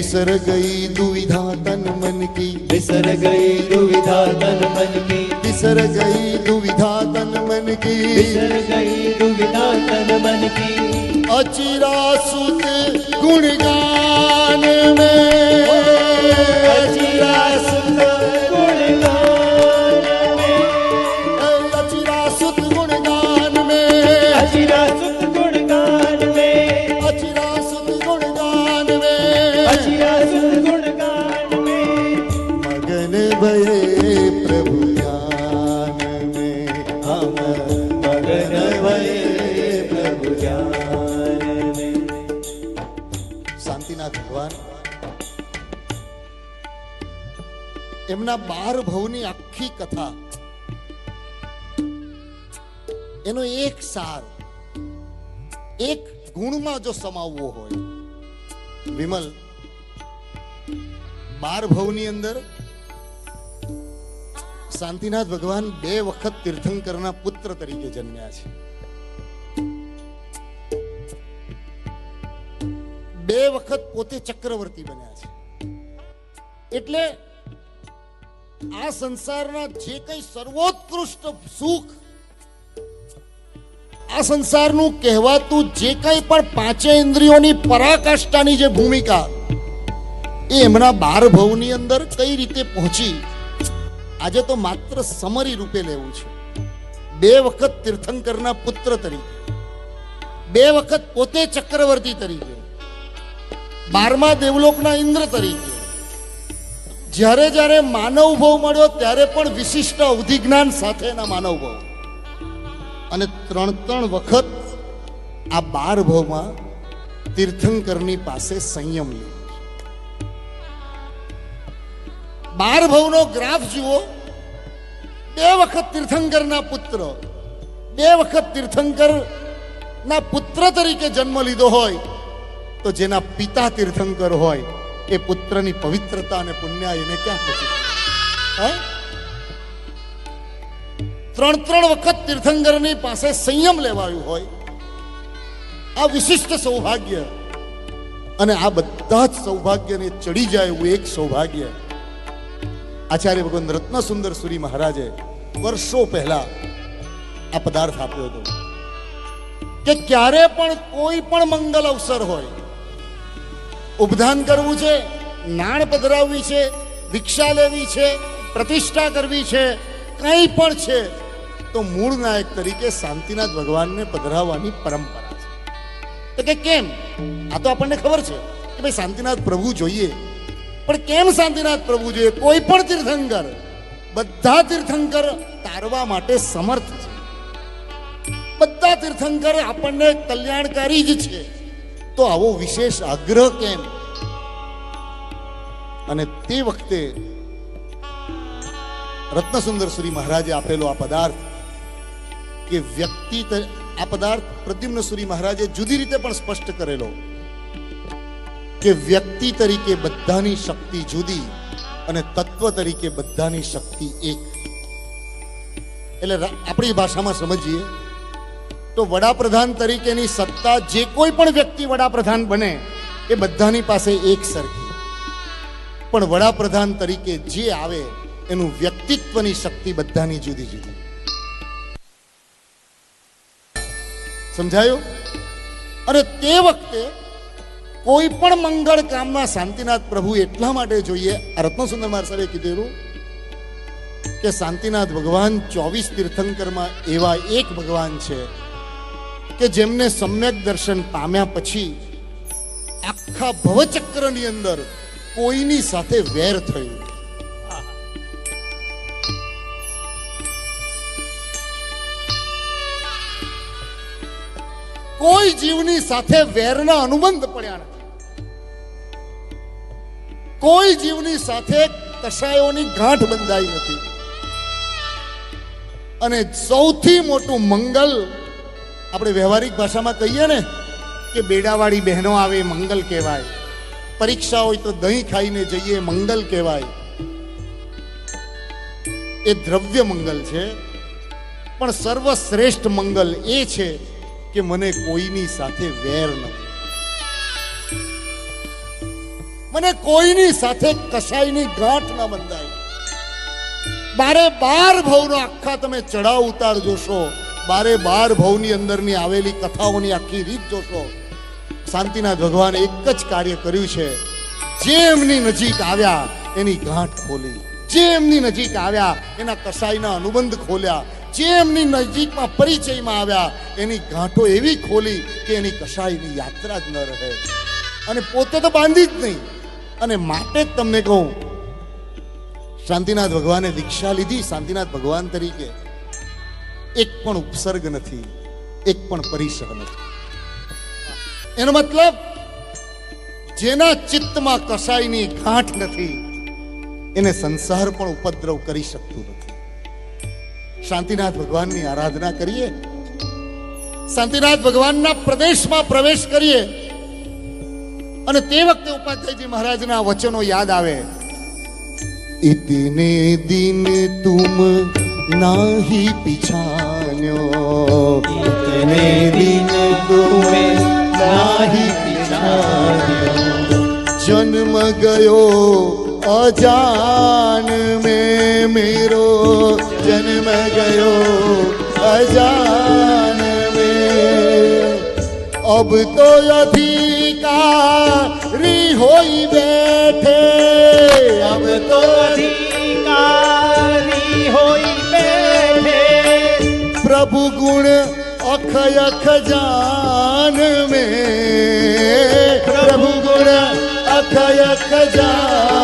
बिसर गई दुविधा तन मन की। बिसर गई दुविधा तन मन की। बिसर गई दुविधा तन मन की। बिसर गई दुविधा तन मन की। अचिरा सुत गुणगान में। अचिरा આખી કથા એનો એક સાર એક ગુણમાં જો સમાવવો હોય વિમલ બાર ભવની અંદર શાંતિનાથ ભગવાન બે વખત તીર્થંકરના પુત્ર તરીકે જન્મ્યા છે. બે વખત પોતે ચક્રવર્તી બન્યા છે. એટલે આ સંસારના જે કંઈ સર્વોત્કૃષ્ટ સુખ, આ સંસારનું કહેવાતું જે કંઈ પણ પાંચે ઇન્દ્રિયોની પરાકાષ્ઠાની જે ભૂમિકા, એ એમના બાર ભવની અંદર કઈ રીતે પહોંચી? આજે તો માત્ર સમરી રૂપે લેવું છે. બે વખત તીર્થંકરના પુત્ર તરીકે, બે વખત પોતે ચક્રવર્તી તરીકે, બારમા દેવલોકના ઇન્દ્ર તરીકે. જ્યારે જ્યારે માનવ ભાવ મળ્યો ત્યારે પણ વિશિષ્ટ અવધિ જ્ઞાન સાથેના માનવ ભાવ અને ત્રણ ત્રણ વખત આ બાર ભાવમાં તીર્થંકરની પાસે સંયમ લીધો. બાર ભવનો ગ્રાફ જુઓ. બે વખત તીર્થંકરના પુત્ર, બે વખત તીર્થંકર ના પુત્ર તરીકે જન્મ લીધો હોય, તો જેના પિતા તીર્થંકર હોય, એ પુત્રની પવિત્રતા અને પુણ્ય એને ક્યાં પહોંચી? હે? ત્રણ ત્રણ વખત તીર્થંકરની પાસે સંયમ લેવાયું હોય, આ વિશિષ્ટ સૌભાગ્ય, અને આ બધા જ સૌભાગ્યને ચડી જાય એવું એક સૌભાગ્ય. આચાર્ય ભગવાન રત્ન સુંદર સુરી મહારાજે વર્ષો પહેલા આ પદાર્થ આપ્યો હતો કે ક્યારે પણ કોઈ પણ મંગલ અવસર હોય, ઉપધાન કરવું છે, નાણ પધરાવવી છે, દીક્ષા લેવી છે, પ્રતિષ્ઠા કરવી છે, કંઈ પણ છે, તો મૂળ નાયક તરીકે શાંતિનાથ ભગવાનને પધરાવવાની પરંપરા છે. તો કે કેમ? આ તો આપણને ખબર છે કે ભાઈ શાંતિનાથ પ્રભુ જોઈએ. પણ કેમ શાંતિનાથ પ્રભુ જોઈએ કોઈ પણ તીર્થંકર, બધા તીર્થંકર તારવા માટે સમર્થ છે. બધા તીર્થંકર આપણને કલ્યાણકારી જ છે. તો આવો વિશેષ આગ્રહ કેમ? અને તે વખતે રત્નસુંદર સુરી મહારાજે આપેલો આ પદાર્થ કે વ્યક્તિ આ પદાર્થ પ્રદ્યુમ્ન સુરી મહારાજે જુદી રીતે પણ સ્પષ્ટ કરેલો. કે વ્યક્તિ તરીકે બધાની શક્તિ જુદી અને તત્વ તરીકે બધાની શક્તિ એક. એટલે આપણી ભાષામાં સમજીએ તો વડાપ્રધાન તરીકેની સત્તા જે કોઈ પણ વ્યક્તિ વડાપ્રધાન બને એ બધાની પાસે એક સરખી. પણ વડાપ્રધાન તરીકે જે આવે એનું વ્યક્તિત્વની શક્તિ બધાની જુદી જુદી. સમજાયું? અને તે વખતે કોઈ પણ મંગળ કામમાં શાંતિનાથ પ્રભુ એટલા માટે જોઈએ, આ રત્નસુંદર સાહેબે કીધેલું કે શાંતિનાથ ભગવાન ચોવીસ તીર્થંકરમાં એવા એક ભગવાન છે કે જેમને સમ્યક દર્શન પામ્યા પછી આખા ભવચક્રની અંદર કોઈની સાથે વેર થયું. કોઈ જીવની સાથે વેરના અનુબંધ પડ્યા કોઈ જીવની સાથે કશાયોની ગાંઠ બંધાઈ નથી. અને સૌથી મોટું મંગલ, આપણે વ્યવહારિક ભાષામાં કહીએ ને, કે બેડાવાળી બહેનો આવે મંગલ કહેવાય. પરીક્ષા હોય તો દહીં ખાઈને જઈએ મંગલ કહેવાય. એ દ્રવ્ય મંગલ છે. પણ સર્વશ્રેષ્ઠ મંગલ એ છે કે મને કોઈની સાથે વેર નથી. મને કોઈની સાથે કશાયની ગાંઠ ન બંધાય. બારે બાર ભવનો આખા તમે ચડાવ ઉતાર જોશો. બારે બાર ભવની અંદરની આવેલી કથાઓની આખી રીત જોશો. શાંતિના ભગવાને એક જ કાર્ય કર્યું છે. જે એમની નજીક આવ્યા, એની ગાંઠ ખોલી. જે એમની નજીક આવ્યા, એના કસાઈના અનુબંધ ખોલ્યા. જે એમની નજીકમાં પરિચયમાં આવ્યા, એની ગાંઠો એવી ખોલી કે એની કસાઈની યાત્રા જ ન રહે. અને પોતે તો બાંધી જ નહીં. અને માટે જ તમને કહું, શાંતિનાથ ભગવાને દીક્ષા લીધી. શાંતિનાથ ભગવાન તરીકે એક પણ ઉપસર્ગ નથી, એક પણ પરિસર નથી. એનો મતલબ, જેના ચિત્તમાં કસાઈની ગાંઠ નથી, એને સંસાર પણ ઉપદ્રવ કરી શકતું નથી. શાંતિનાથ ભગવાનની આરાધના કરીએ, શાંતિનાથ ભગવાનના પ્રદેશમાં પ્રવેશ કરીએ અને તે વખતે ઉપાધ્યાયજી મહારાજના વચનો યાદ આવે. ઇતને દિન તુમ નાહી પિછાન્યો. ઇતને દિન તુમે નાહી પિછાન્યો. જન્મ ગયો અજાન મે મેરો. જન્મ ગયો અજાન અબ તો અધિકારી હોઈ બેઠે અબ તો અધિકારી હોઈ બેઠે પ્રભુ ગુણ અખ અખ જાન મે પ્રભુ ગુણ અખ અખ જાન